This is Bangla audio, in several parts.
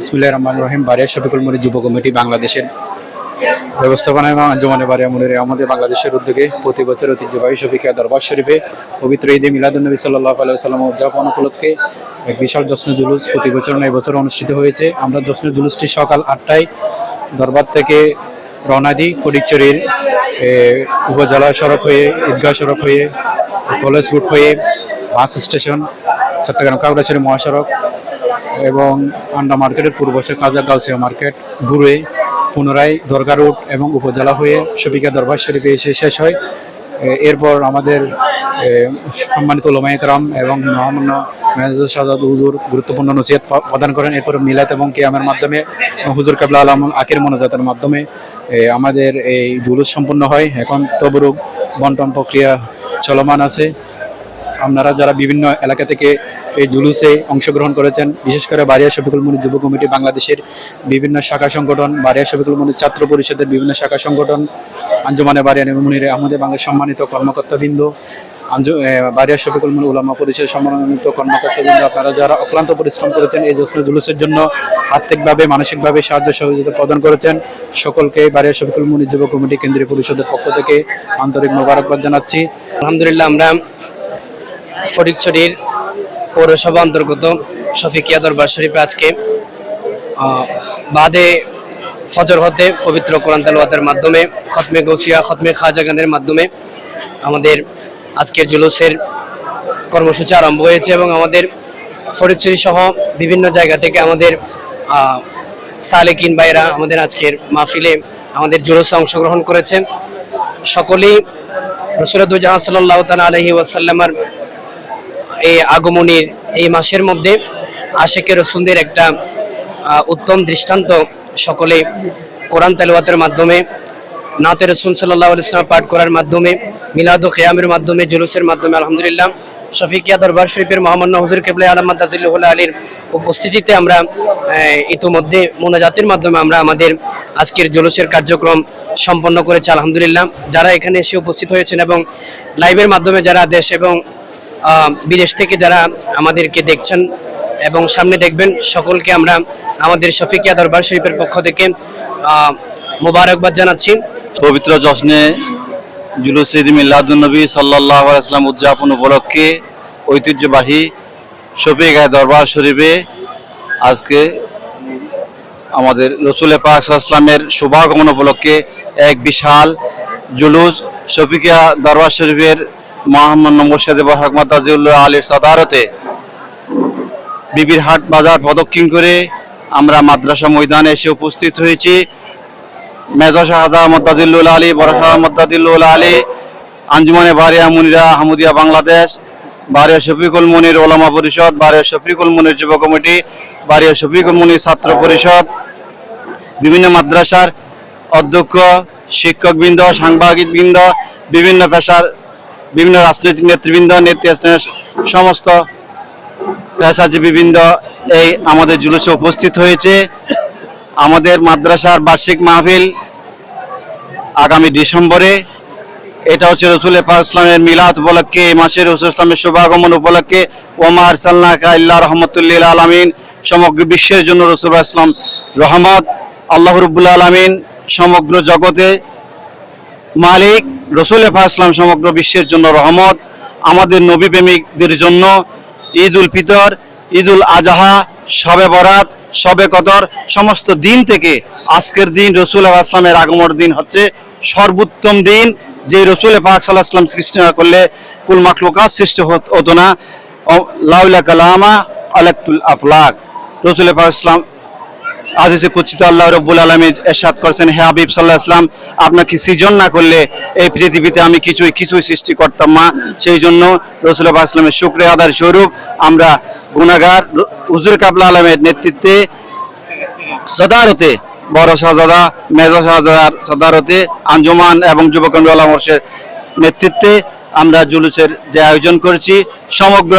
ইসমিল্লাহ রহমান রহিম বারিয়া শফিকুল মুনি যুব কমিটি বাংলাদেশের ব্যবস্থাপনা এবং আঞ্জমানে বারিয়া মুনির আমাদের বাংলাদেশের উদ্যোগে প্রতি বছর ঐতিহ্যবাহী শফিকা দরবার শরীফে পবিত্র ঈদে মিলাদুলনবী সাল্লাহ আলাইসাল্লাম উদযাপন উপলক্ষে এক বিশাল জশ্ন জুলুস প্রতি বছর নয় বছর অনুষ্ঠিত হয়েছে। আমরা জশ্ন জুলুসটি সকাল আটটায় দরবার থেকে রওনা দিই ফটিকচুরির উপজেলা সড়ক হয়ে, ঈদগাহ সড়ক হয়ে, কলেজ রুট হয়ে, বাস স্টেশন, চট্টগ্রাম কাকড়াছড়ি মহাসড়ক এবং আন্ডা মার্কেটের পূর্বশে কাজা গাউসিয়া মার্কেট। ঘুরে পুনরায় দরগা রোড এবং উপজেলা হয়ে শফিকা দরবার শরীফে এসে শেষ হয়। এরপর আমাদের সম্মানিত ওলামাইকরাম এবং মহামান্য মেহজুর সাজাদ হুজুর গুরুত্বপূর্ণ নসিহত প্রদান করেন। এরপর মিলাত এবং কিয়ামের মাধ্যমে, হুজুর কাবলা আলম আকের মনোজাতের মাধ্যমে আমাদের এই জুলুস সম্পন্ন হয়। এখন তবরুক বন্টন প্রক্রিয়া চলমান আছে। আপনারা যারা বিভিন্ন এলাকা থেকে এই জুলুসে অংশগ্রহণ করেছেন, বিশেষ করে বারিয়া শফিকুল মুনি যুব কমিটি বাংলাদেশের বিভিন্ন শাখা সংগঠন বারিয়া শফিকুল মুনি ছাত্র পরিষদের বিভিন্ন শাখা সংগঠন, আঞ্জুমানে বারিয়া মুনিরে আমাদের বাংলা সম্মানিত কর্মকর্তাবৃন্দ, আঞ্জু বারিয়া শফিকুল মুনি উলামা পরিষদের সম্মানিত কর্মকর্তাবৃন্দ, আপনারা যারা অক্লান্ত পরিশ্রম করেছেন এই জশ্ন জুলুসের জন্য আর্থিকভাবে, মানসিকভাবে সাহায্য সহযোগিতা প্রদান করেছেন, সকলকে বারিয়া শফিকুল মুনি যুব কমিটি কেন্দ্রীয় পরিষদের পক্ষ থেকে আন্তরিক মোবারকবাদ জানাচ্ছি। আলহামদুলিল্লাহ, আমরা ফটিকছড়ির পৌরসভা অন্তর্গত শফিকিয়া দরবার শরীফে আজকে বাদে ফজর হতে পবিত্র কোরআন তেলাওয়াতের মাধ্যমে, খতমে গৌসিয়া খতমে খাজাগানের মাধ্যমে আমাদের আজকের জুলুসের কর্মসূচি আরম্ভ হয়েছে এবং আমাদের ফটিকছড়ি সহ বিভিন্ন জায়গা থেকে আমাদের সালেকিন ভাইরা আমাদের আজকের মাহফিলে আমাদের জুলুসে অংশগ্রহণ করেছেন। সকলেই রসুলাদুজাহান সাল্লাহ তালা আলহি ওয়াসাল্লামার এই আগমনীর এই মাসের মধ্যে আশেকে রসুলদের একটা উত্তম দৃষ্টান্ত সকলে কোরআন তেলাওয়াতের মাধ্যমে, নাতে রসুল সাল্লাহ ইসলাম পাঠ করার মাধ্যমে, মিলাদ ও কেয়ামের মাধ্যমে, জুলুসের মাধ্যমে, আলহামদুলিল্লাহ, শফিকিয়া দরবার শরীফের মহামান্য হুজুর কেবলে আলমাদ তাজিল্লাহ আলীর উপস্থিতিতে আমরা ইতোমধ্যে মোনাজাতের মাধ্যমে আমরা আমাদের আজকের জুলুসের কার্যক্রম সম্পন্ন করেছি, আলহামদুলিল্লাহ। যারা এখানে এসে উপস্থিত হয়েছেন এবং লাইভের মাধ্যমে যারা দেশ এবং বিদেশ থেকে যারা আমাদেরকে দেখছেন এবং সামনে দেখবেন, সকলকে আমরা আমাদের শফিকিয়া দরবার শরীফের পক্ষ থেকে মোবারকবাদ জানাচ্ছি। পবিত্র জশ্নে জুলুস ঈদ মিল্লাদুন্নবী সাল্লাহ আসলাম উদযাপন উপলক্ষে ঐতিহ্যবাহী শফিগায় দরবার শরীফে আজকে আমাদের রসুল পাক শুভাগমন উপলক্ষে এক বিশাল জুলুস শফিকিয়া দরবার শরীফের মোহাম্মদ মুর্শেদ হকমত তাজিউল্লাহ আলীর সদারতে বিবির হাট বাজার প্রদক্ষিণ করে আমরা মাদ্রাসা ময়দানে এসে উপস্থিত হয়েছি। মেজা শাহাদা মদ্দাদিল্লুল আলী, বড় শাহ মদ্দাদিল্লুল আলী, আঞ্জুমানে বারিয়া মুনিরা হামুদিয়া বাংলাদেশ, বারিয়া শফিকুল মুনির ওলামা পরিষদ, বারিয়া শফিকুল মুনির যুব কমিটি, বারিয়া শফিকুল মুনির ছাত্র পরিষদ, বিভিন্ন মাদ্রাসার অধ্যক্ষ, শিক্ষকবৃন্দ, সাংবাদিকবৃন্দ, বিভিন্ন পেশার বিভিন্ন রাজনৈতিক নেতৃবৃন্দ নেতৃস্থানীয় সমস্ত পেশাজীবীবৃন্দ এই আমাদের জুলুসে উপস্থিত হয়েছে। আমাদের মাদ্রাসার বার্ষিক মাহফিল আগামী ডিসেম্বরে। এটা হচ্ছে রসুল ইসলামের মিলাদ উপলক্ষে, এই মাসের রসুল ইসলামের শুভাগমন উপলক্ষে। ওমার সাল্লাহ ইল্লা রহমতুল্লিল আলমিন। সমগ্র বিশ্বের জন্য রসুল ইসলাম রহমত। আল্লাহ রব্বুল আলমিন সমগ্র জগতে মালিক রসুল পাক ইসলাম সমগ্র বিশ্বের জন্য রহমত। আমাদের নবী প্রেমিকদের জন্য ঈদ উল ফিতর, ঈদ উল আজহা, শবে বরাত, শবে কদর, সমস্ত দিন থেকে আজকের দিন রসুল আসলামের আগমন দিন হচ্ছে সর্বোত্তম দিন, যে রসুল পাক সাল্লাহ আসলাম সৃষ্টি না করলে কুল মাকলুকাত সৃষ্টি হত- হতো না লাউলা কালামা আলাকুল আফলাক। রসুল পাক ইসলাম আজিজে কুচিত আল্লাহ রব্বুল আলমী এরশাদ করেছেন, হে হাবিব সাল্লাহ ইসলাম আপনাকে সৃজন না করলে এই পৃথিবীতে আমি কিছুই কিছুই সৃষ্টি করতাম না। সেই জন্য রসুল্লাহ ইসলামের শুক্রিয়া আদার স্বরূপ আমরা গুনাগার হুজুর কাবলা আলমের নেতৃত্বে সদারতে, বড় শাহজাদা মেজর শাহজাদার সদারতে, আঞ্জুমান এবং যুবকেন্দ্র আলমর্ষের নেতৃত্বে আমরা জুলুসের যে আয়োজন করেছি। সমগ্র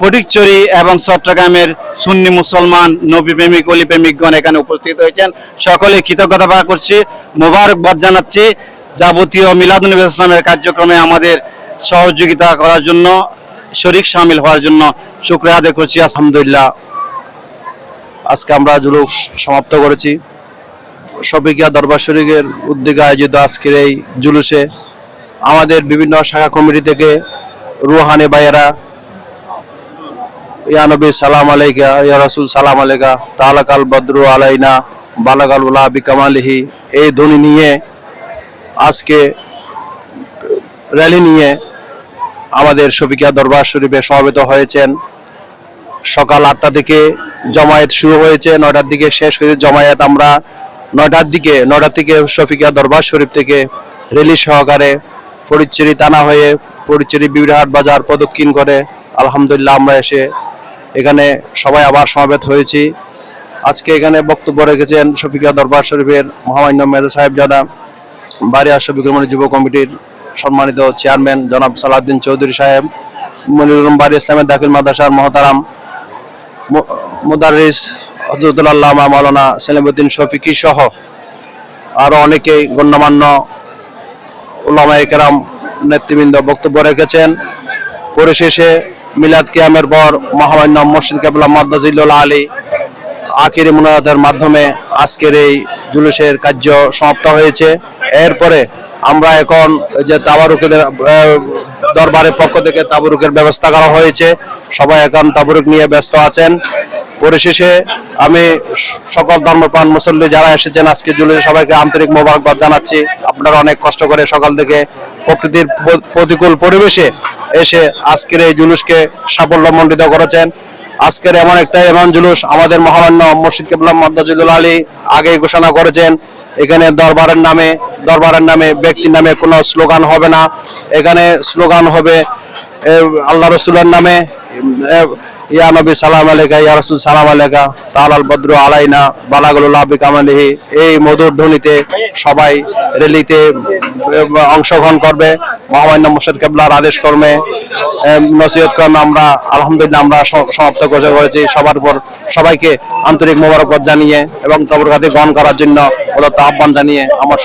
ফটিকচুরি এবং চট্টগ্রামের সুন্নি মুসলমান নবী প্রেমিক অলি প্রেমিকগণ এখানে উপস্থিত হয়েছেন। সকলে কৃতজ্ঞতা প্রকাশ করছি। মোবারকবাদ জানাচ্ছি। যাবতীয় মিলাদুল ইসলামের কার্যক্রমে আমাদের সহযোগিতা করার জন্য, শরিক সামিল হওয়ার জন্য শুক্রিয়া আদায় করছি। আলহামদুলিল্লাহ। আজকে আমরা জুলুস সমাপ্ত করেছি। শফিকিয়া দরবার শরীফের উদ্যোগে আয়োজিত আজকের এই জুলুসে আমাদের বিভিন্ন শাখা কমিটি থেকে রুহানি ভাইয়েরা ইয়া নবী, সালাম আলাইকা, ইয়া রাসূল, সালাম আলাইকা। তালাকাল বদরু আলাইনা, বালাগাল উলা বিকামালিহি। এই ধ্বনি নিয়ে আজকে র্যালি নিয়ে আমাদের শফিকিয়া দরবার শরীফে সমবেত হয়েছেন। সকাল আটটা থেকে জমায়েত শুরু হয়েছে, নয়টার দিকে শেষ হয়েছে জমায়েত। আমরা নয়টার দিকে নয়টার থেকে শফিকিয়া দরবার শরীফ থেকে রেলি সহকারে ফরিদচেরি টানা হয়ে ফরিদচেরি বিবিরহাট বাজার প্রদক্ষিণ করে, আলহামদুলিল্লাহ আমরা এসে এখানে সবাই আবার সমাবেত হয়েছি। আজকে এখানে বক্তব্য রেখেছেন শফিকা দরবার শরীফের মহামান্য মেজর সাহেবজাদা, বাড়িয়া শফিকুল মনি যুব কমিটির সম্মানিত চেয়ারম্যান জনাব সালাউদ্দিন চৌধুরী সাহেব মনিরুল বাড়ি ইসলামের দাখিল মাদ্রাসার মহতারাম মুদারিস হজরতুল্লাহ মাওলানা সেলিমুদ্দিন শফিকি সহ আরও অনেকেই গণ্যমান্য ওলামায়ে কেরাম নেতৃবৃন্দ বক্তব্য রেখেছেন। পরিশেষে মিলাদ কিয়ামের পর মহামান্য মসজিদ কেবলা মাদ্দাজিল্লুল আলী আখিরি মুনাজাতের মাধ্যমে আজকের এই জুলুসের কার্য সমাপ্ত হয়েছে। এরপরে আমরা এখন যে তাবারুকের দরবারের পক্ষ থেকে তাবরুকের ব্যবস্থা করা হয়েছে। সবাই এখন তাবরুক নিয়ে ব্যস্ত আছেন। পরিশেষে আমি সকল ধর্মপ্রাণ মুসল্লি যারা এসেছেন আজকে জুলুসে সবাইকে আন্তরিক মোবারকবাদ জানাচ্ছি। আপনারা অনেক কষ্ট করে সকাল থেকে প্রকৃতির প্রতিকূল পরিবেশে এসে আজকের এই জুলুসকে সাফল্যমণ্ডিত করেছেন। আজকের এমন একটা এমন জুলুস আমাদের মহামান্য মসজিদ কেবলাম মদ্দাজুল আলী আগেই ঘোষণা করেছেন, এখানে দরবারের নামে দরবারের নামে, ব্যক্তির নামে কোনো স্লোগান হবে না। এখানে স্লোগান হবে আল্লাহ রসুলের নামে ইয়া নবী সালাম আলাইকা ইয়া রসুল সালাম আলাইকা তালাল বদ্র আলাইনা বালাগুল্লাহ বিকামালিহি এই মধুর ধ্বনিতে সবাই র্যালিতে এ, অংশগ্রহণ করবে। মহামান্য মুর্শিদ কেবলার আদেশ কর্মে নসিহত কর্মে আমরা আলহামদুলিল্লাহ আমরা সমাপ্ত করে করেছি। সবার উপর সবাইকে আন্তরিক মোবারকবাদ জানিয়ে এবং তবরকাতি গ্রহণ করার জন্য ওদের আহ্বান জানিয়ে আমার